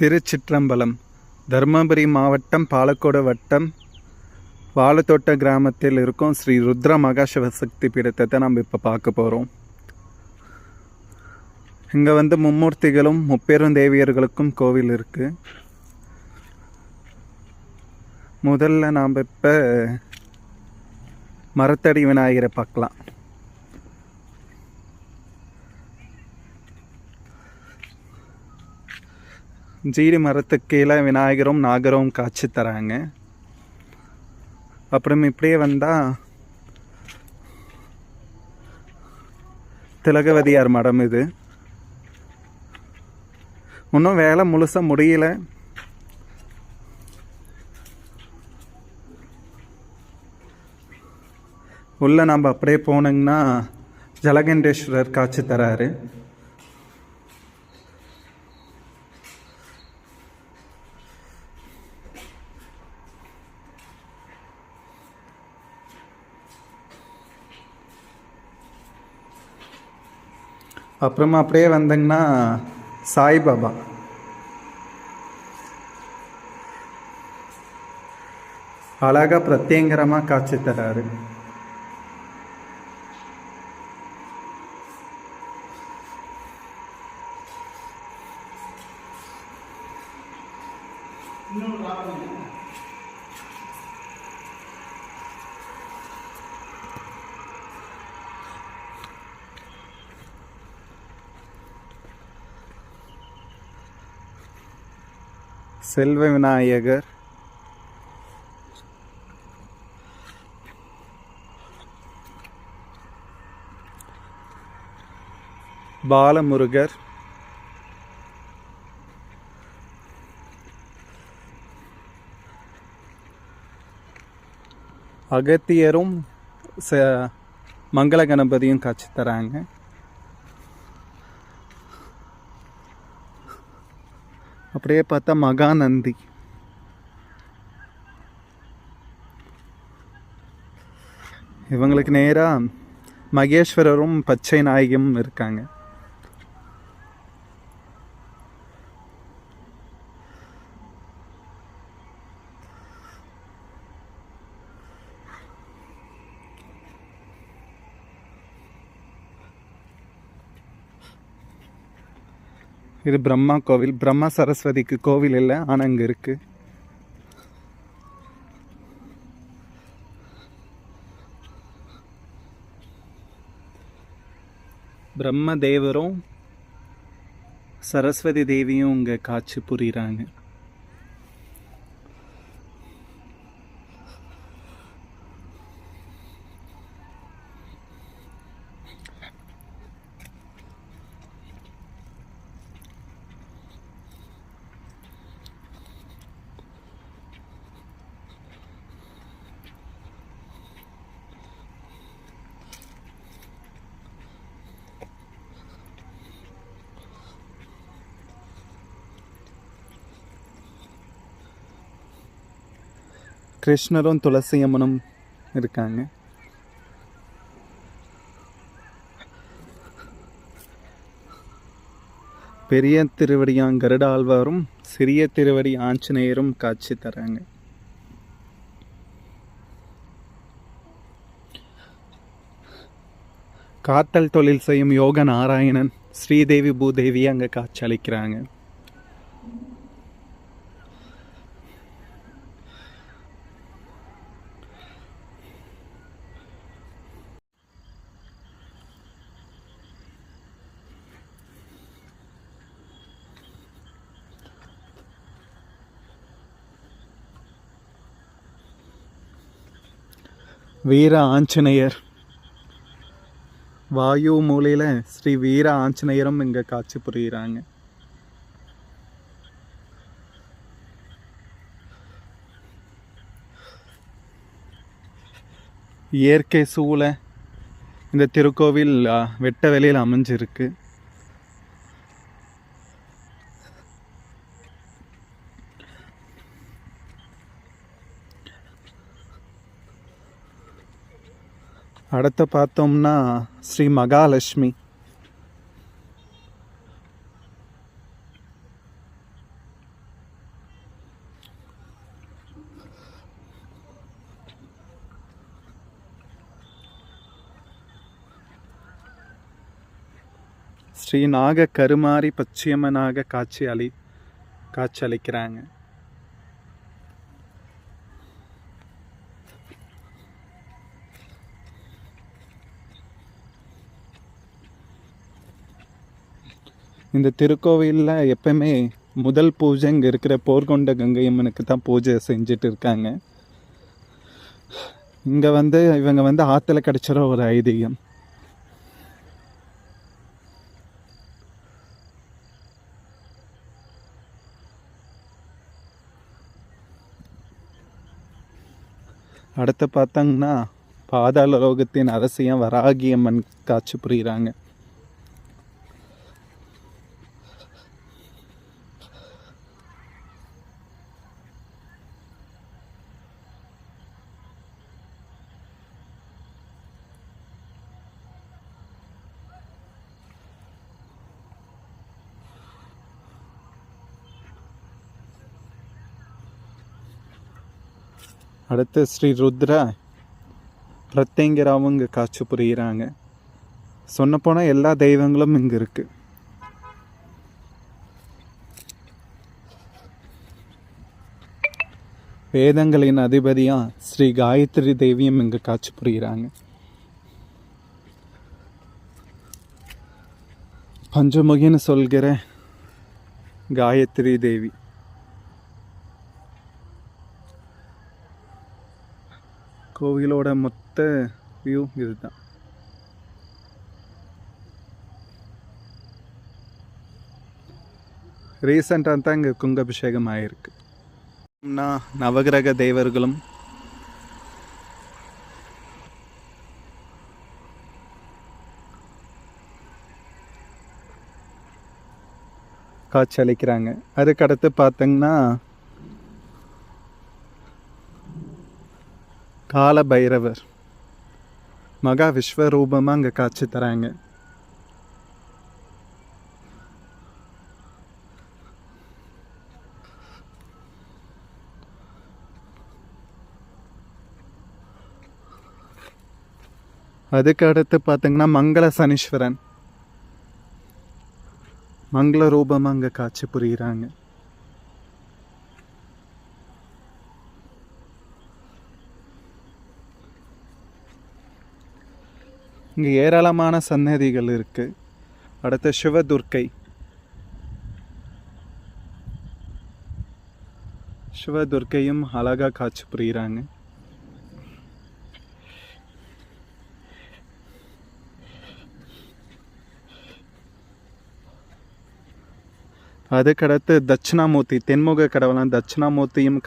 திருச்சிற்றம்பலம் தருமபுரி மாவட்டம் பாலக்கோடு வட்டம் வாழத்தோட்ட கிராமத்தில் இருக்கும் ஸ்ரீ ருத்ர மகாசிவசக்தி பீடத்தை நம்ம இப்போ பார்க்க போகிறோம் இங்கே வந்து மும்மூர்த்திகளும் முப்பெரும் தேவியர்களுக்கும் கோவில் இருக்குது முதல்ல நாம் இப்போ மரத்தடி விநாயகரை பார்க்கலாம். ஜீடி மரத்துக்கு கீழே விநாயகரும் நாகரும் காட்சி தராங்க. அப்புறம் இப்படியே வந்தால் திலகவதியார் மடம் இது. இன்னும் வேலை முழுசாக முடியல. உள்ளே நம்ம அப்படியே போனோங்கன்னா ஜலகண்டேஸ்வரர் காட்சி தராரு. அப்புறமா அப்படியே வந்தீங்கன்னா சாய்பாபா. அழகா பிரத்யங்கரமாக காட்சி தராரு. செல்வ விநாயகர். பாலமுருகர். அகத்தியரும் ச மங்கள கணபதியும் காட்சி தராங்க. அப்படியே பார்த்தா மகாநந்தி. இவங்களுக்கு நேராக மகேஸ்வரரும் பச்சை நாயகியும் இருக்காங்க. இது பிரம்மா கோவில். பிரம்மா சரஸ்வதிக்கு கோவில் இல்லை ஆனால் அங்கே இருக்கு. பிரம்ம தேவரும் சரஸ்வதி தேவியும் இங்கே காட்சி புரியுறாங்க. கிருஷ்ணரும் துளசி அம்மனும் இருக்காங்க. பெரிய திருவடியான் கருடாழ்வாரும் சிறிய திருவடி ஆஞ்சநேயரும் காட்சி தராங்க. காத்தல் தொழில் செய்யும் யோக நாராயணன் ஸ்ரீதேவி பூதேவி அங்கே காட்சி அளிக்கிறாங்க. வீர ஆஞ்சநேயர். வாயு மூலையில் ஸ்ரீ வீர ஆஞ்சநேயரும் இங்கே காட்சி புரிகிறாங்க இயற்கை சூழ இந்த திருக்கோவில் வெட்ட வெளியில் அமைஞ்சிருக்கு. அடுத்து பார்த்தோம்னா ஸ்ரீ மகாலட்சுமி. ஸ்ரீநாக கருமாரி பச்சியம்மனாக காட்சி அளி காட்சி அளிக்கிறாங்க இந்த திருக்கோவிலில் எப்பவுமே முதல் பூஜை இங்கே இருக்கிற போர்கொண்ட கங்கை அம்மனுக்கு தான் பூஜை செஞ்சுட்டு இருக்காங்க. இங்கே வந்து இவங்க வந்து ஆற்றுல கிடச்சிட ஒரு ஐதீகம். அடுத்து பார்த்தாங்கன்னா பாதாள லோகத்தின் அரசியம் வராகி அம்மன் காட்சி புரியுறாங்க. அடுத்து ஸ்ரீ ருத்ரா பிரத்யங்கராவும் இங்கே காட்சி புரிகிறாங்க சொன்னப்போனால் எல்லா தெய்வங்களும் இங்கே இருக்கு. வேதங்களின் அதிபதியாக ஸ்ரீ காயத்ரி தேவியும் இங்கே காட்சி புரிகிறாங்க பஞ்சமுகின்னு சொல்கிற காயத்ரி தேவி. கோவிலோட மொத்த வியூ இதுதான். ரீசெண்டாக தான் இங்கே குங்காபிஷேகம் ஆகிருக்கு நவகிரக தேவர்களும் காட்சி அளிக்கிறாங்க. அதுக்கடுத்து பார்த்தீங்கன்னா கால பைரவர் மகா விஸ்வரூபமாக அங்கே காட்சி தராங்க. அதுக்கு அடுத்து பார்த்தீங்கன்னா மங்கள சனீஸ்வரன். மங்கள ரூபமாக அங்கே காட்சி புரிகிறாங்க இங்கே ஏராளமான சன்னதிகள் இருக்கு. அடுத்து சிவதுர்க்கை. சிவதுர்க்கையும் அழகா காட்சி புரிகிறாங்க அதுக்கடுத்து தட்சிணாமூர்த்தி தென்முக கடவுளாம் தட்சிணாமூர்த்தியும்